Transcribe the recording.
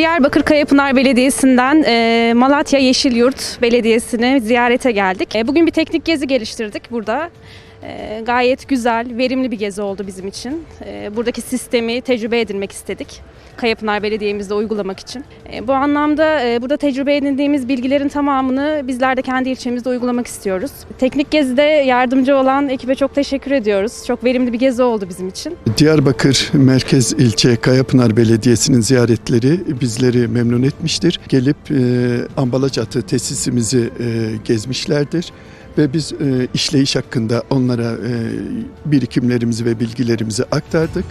Diyarbakır Kayapınar Belediyesi'nden e, Malatya Yeşilyurt Belediyesi'ne ziyarete geldik. E, bugün bir teknik gezi geliştirdik burada. E, gayet güzel, verimli bir gezi oldu bizim için. E, buradaki sistemi tecrübe edinmek istedik. Kayapınar Belediye'mizde uygulamak için. E, bu anlamda e, burada tecrübe edindiğimiz bilgilerin tamamını bizler de kendi ilçemizde uygulamak istiyoruz. Teknik gezide yardımcı olan ekibe çok teşekkür ediyoruz. Çok verimli bir gezi oldu bizim için. Diyarbakır Merkez İlçe Kayapınar Belediyesi'nin ziyaretleri bizleri memnun etmiştir. Gelip e, ambalaj atı tesisimizi e, gezmişlerdir ve biz e, işleyiş hakkında onlara e, birikimlerimizi ve bilgilerimizi aktardık.